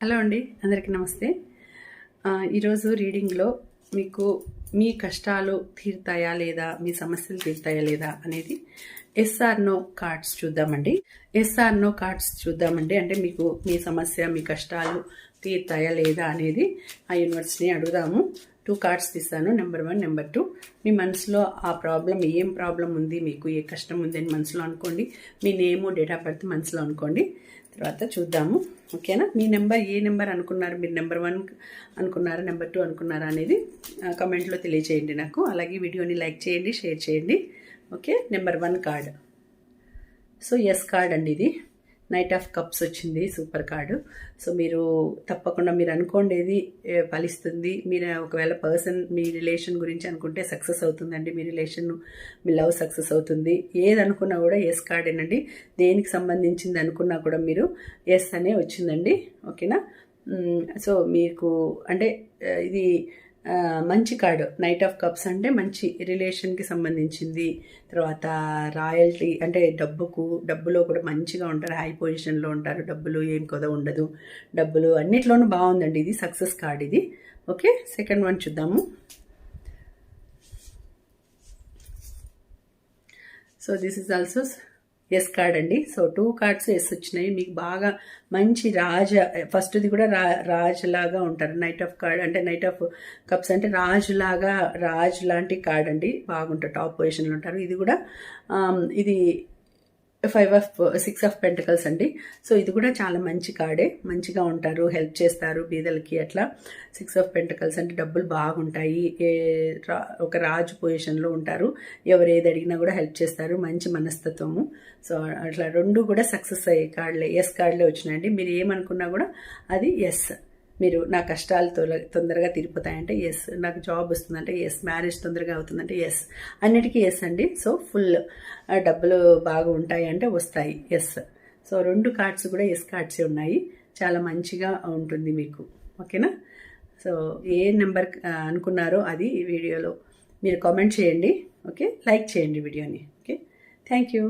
Hello అండి అందరికీ నమస్తే. ఈరోజు రీడింగ్లో మీకు మీ కష్టాలు తీరుతాయా లేదా మీ సమస్యలు తీరుతాయా లేదా అనేది ఎస్ఆర్ నో కార్డ్స్ చూద్దామండి. ఎస్ఆర్ నో కార్డ్స్ చూద్దామండి. అంటే మీకు మీ సమస్య మీ కష్టాలు తీరుతాయా లేదా అనేది ఆ యూనివర్స్ని అడుగుదాము. టూ కార్డ్స్ తీస్తాను నెంబర్ వన్ నెంబర్ టూ మీ మనసులో ఆ ప్రాబ్లం ఏం ప్రాబ్లం ఉంది మీకు ఏ కష్టం ఉంది అని మనసులో అనుకోండి. మీ నేము డేట్ ఆఫ్ బర్త్ మనసులో అనుకోండి. తర్వాత చూద్దాము. ఓకేనా మీ నెంబర్ ఏ నెంబర్ అనుకున్నారు? మీరు నెంబర్ వన్ అనుకున్నారా నెంబర్ టూ అనుకున్నారా అనేది కమెంట్లో తెలియచేయండి నాకు. అలాగే వీడియోని లైక్ చేయండి షేర్ చేయండి. Okay number one card so yes card అండి ఇది. నైట్ ఆఫ్ కప్స్ వచ్చింది సూపర్ కార్డు సో మీరు తప్పకుండా మీరు అనుకోండేది ఫలిస్తుంది. మీరు ఒకవేళ పర్సన్ మీ రిలేషన్ గురించి అనుకుంటే సక్సెస్ అవుతుందండి. మీ రిలేషన్ మీ లవ్ సక్సెస్ అవుతుంది. ఏది అనుకున్నా కూడా ఎస్ కార్డేనండి దేనికి సంబంధించింది అనుకున్నా కూడా మీరు ఎస్ అనే వచ్చిందండి. ఓకేనా సో మీకు అంటే ఇది మంచి కార్డు నైట్ ఆఫ్ కప్స్ అంటే మంచి రిలేషన్కి సంబంధించింది. తర్వాత రాయల్టీ అంటే డబ్బుకు డబ్బులో కూడా మంచిగా ఉంటారు హై పొజిషన్లో ఉంటారు. డబ్బులు ఏం కొద ఉండదు. డబ్బులు అన్నిట్లోనూ బాగుందండి ఇది సక్సెస్ కార్డ్ ఇది. ఓకే సెకండ్ వన్ చూద్దాము. So this is also yes card అండి. సో టూ కార్డ్స్ ఎస్ వచ్చినాయి. మీకు బాగా మంచి రాజ ఫస్ట్ది కూడా రా రాజులాగా ఉంటారు. నైట్ ఆఫ్ కార్డ్ అంటే నైట్ ఆఫ్ కప్స్ అంటే రాజులాగా రాజు లాంటి కార్డ్ అండి. బాగుంటారు టాప్ పొజిషన్లో ఉంటారు. ఇది కూడా um, ఇది five of six of pentacles అండి. సో ఇది కూడా చాలా మంచి కార్డే మంచిగా ఉంటారు హెల్ప్ చేస్తారు బీదలకి అట్లా. సిక్స్ ఆఫ్ పెంటకల్స్ అంటే డబ్బులు బాగుంటాయి. ఏ రా- ఒక రాజు పొజిషన్లో ఉంటారు. ఎవరు ఏది అడిగినా కూడా హెల్ప్ చేస్తారు. మంచి మనస్తత్వము. సో అట్లా రెండు కూడా సక్సెస్ అయ్యే కార్డులే ఎస్ కార్డులే వచ్చినాయండి. మీరు ఏమనుకున్నా కూడా అది ఎస్ మీరు నా కష్టాలు తొల తొందరగా తీరిపోతాయంటే ఎస్ నాకు జాబ్ వస్తుందంటే ఎస్ మ్యారేజ్ తొందరగా అవుతుందంటే ఎస్ అన్నిటికీ ఎస్ అండి. సో ఫుల్ డబ్బులు బాగా ఉంటాయి అంటే వస్తాయి. ఎస్ సో రెండు కార్డ్స్ కూడా ఎస్ కార్డ్సే ఉన్నాయి. చాలా మంచిగా ఉంటుంది మీకు. ఓకేనా సో ఏ నెంబర్ అనుకున్నారో అది వీడియోలో మీరు కామెంట్ చేయండి. ఓకే లైక్ చేయండి వీడియోని. Okay thank you